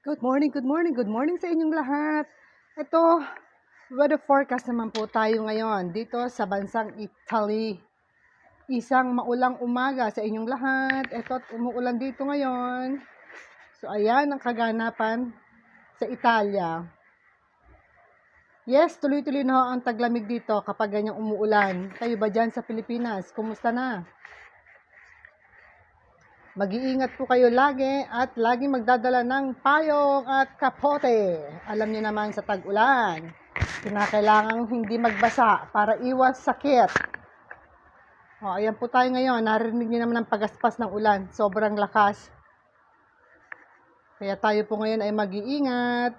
Good morning, good morning, good morning sa inyong lahat. Ito, weather forecast naman po tayo ngayon dito sa bansang Italy. Isang maulang umaga sa inyong lahat. Ito, umuulan dito ngayon. So, ayan ang kaganapan sa Italia. Yes, tuloy-tuloy na ang taglamig dito kapag ganyang umuulan. Kayo ba dyan sa Pilipinas? Kumusta na? Mag-iingat po kayo lagi at lagi magdadala ng payong at kapote. Alam niyo naman sa tag-ulan, kinakailangan hindi magbasa para iwas sakit. O, ayan po tayo ngayon. Narinig niyo naman ang pagaspas ng ulan. Sobrang lakas. Kaya tayo po ngayon ay mag-iingat.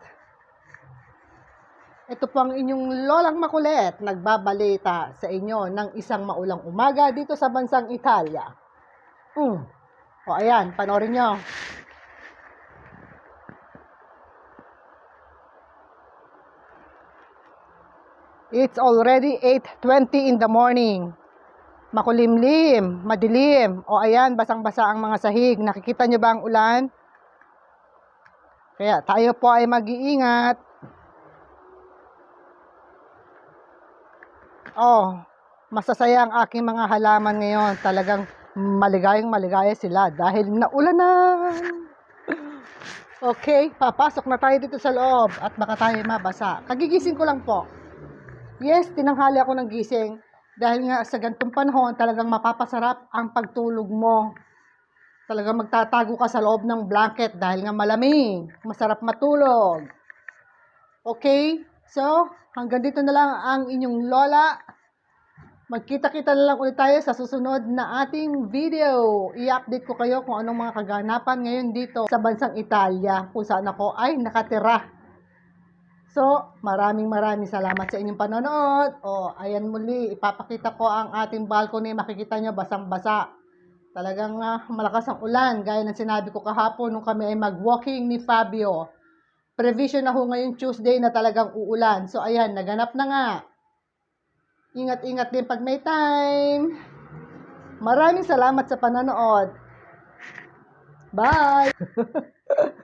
Ito po ang inyong lolang makulit, nagbabalita sa inyo ng isang maulang umaga dito sa bansang Italia. Mm. O ayan, panoorin nyo. It's already 8.20 in the morning. Makulimlim, madilim. O ayan, basang-basa ang mga sahig. Nakikita nyo ba ang ulan? Kaya tayo po ay mag-iingat. Oh, masasaya ang aking mga halaman ngayon. Talagang maligayang maligaya sila dahil naulanan. Okay, papasok na tayo dito sa loob at baka tayo mabasa. Kagigising ko lang po. Yes, tinanghali ako ng gising dahil nga sa gantong panahon talagang mapapasarap ang pagtulog mo. Talagang magtatago ka sa loob ng blanket dahil nga malamig. Masarap matulog. Okay? So, hanggang dito na lang ang inyong lola. Magkita-kita na lang ulit tayo sa susunod na ating video. I-update ko kayo kung anong mga kaganapan ngayon dito sa bansang Italia kung saan ako ay nakatira. So, maraming maraming salamat sa inyong panonood. O, ayan muli, ipapakita ko ang ating balcony. Makikita nyo, basang-basa. Talagang ah, malakas ang ulan, gaya ng sinabi ko kahapon nung kami ay mag-walking ni Fabio. Prevision na ho ngayon Tuesday na talagang uulan. So, ayan, naganap na nga. Ingat-ingat din pag may time. Maraming salamat sa panonood. Bye!